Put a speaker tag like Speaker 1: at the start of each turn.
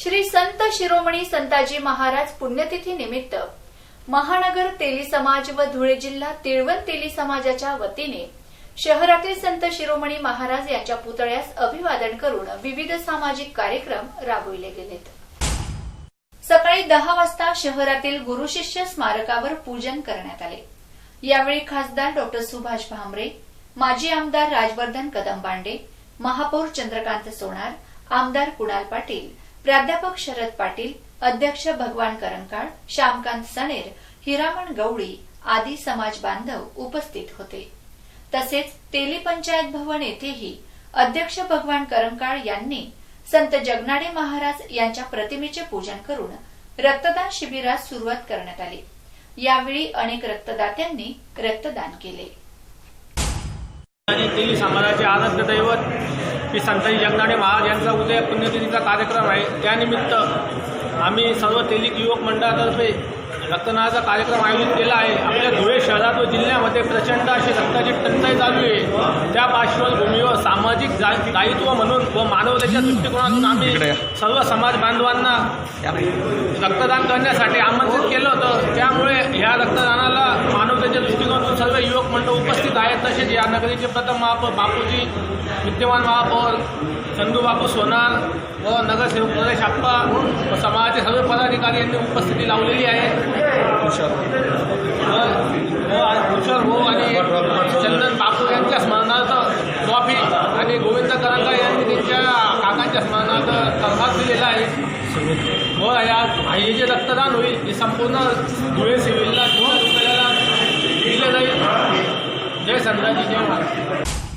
Speaker 1: श्री संत शिरोमणी संताजी महाराज पुण्यतिथी निमित्त महानगर तेली समाज व धुळे जिल्हा तिळवण तेली समाजाच्या वतीने शहरातील संत शिरोमणी महाराज यांच्या पुतळ्यास अभिवादन करून विविध सामाजिक कार्यक्रम राबविले गेलेत. सकाळी दहा वाजता शहरातील गुरुशिष्य स्मारकावर पूजन करण्यात आले. यावेळी खासदार डॉ. सुभाष भामरे माजी आमदार राजवर्धन कदमबांडे महापौर चंद्रकांत सोनार आमदार कुणाल पाटील प्राध्यापक शरद पाटील अध्यक्ष भगवान करंकाळ श्यामकांत सणेर हिरामण गवळी आदी समाज बांधव उपस्थित होते. तसेच तेली पंचायत भवन येथेही अध्यक्ष भगवान करंकाळ यांनी संत जगनाडे महाराज यांच्या प्रतिमेचे पूजन करून रक्तदान शिबिरास सुरुवात करण्यात आली. यावेळी अनेक रक्तदात्यांनी रक्तदान केले.
Speaker 2: आणि तेली समाजाचे आराध्य दैवत श्री संताजी जगनाडे महाराज यांचा उद्या पुण्यतिथीचा कार्यक्रम आहे. त्यानिमित्त आम्ही सर्व तेलिक युवक मंडळातर्फे रक्तदानाचा कार्यक्रम आयोजित केला आहे. आपल्या धुळे शहरात व जिल्ह्यामध्ये प्रचंड अशी रक्ताची टंचाई चालू आहे. त्या पार्श्वभूमीवर सामाजिक दायित्व म्हणून व मानवतेच्या दृष्टिकोनातून आम्ही सर्व समाज बांधवांना रक्तदान करण्यासाठी आमंत्रित केलं होतं. त्यामुळे ह्या रक्तदानाला मानवतेच्या दृष्टिकोनातून सर्व युवक मंडळ उपस्थित आहेत. तसेच या नगरीचे प्रथम महापौर बापूजी विद्यमान महापौर चंदू बापू सोनार व नगरसेवक प्रदेश आप्पा व समाजाचे सर्व पदाधिकारी यांनी उपस्थिती लावलेली आहे. व भूषण भाऊ आणि चंदन बापू यांच्या स्मरणार्थ ट्रॉफी आणि गोविंद करंगा यांनी त्यांच्या काकांच्या स्मरणार्थ सन्मान दिलेला आहे. व या हे जे रक्तदान होईल हे संपूर्ण धुळे सिव्हिलला रुग्णालयाला दिले जाईल. जय संताजी जय महाराज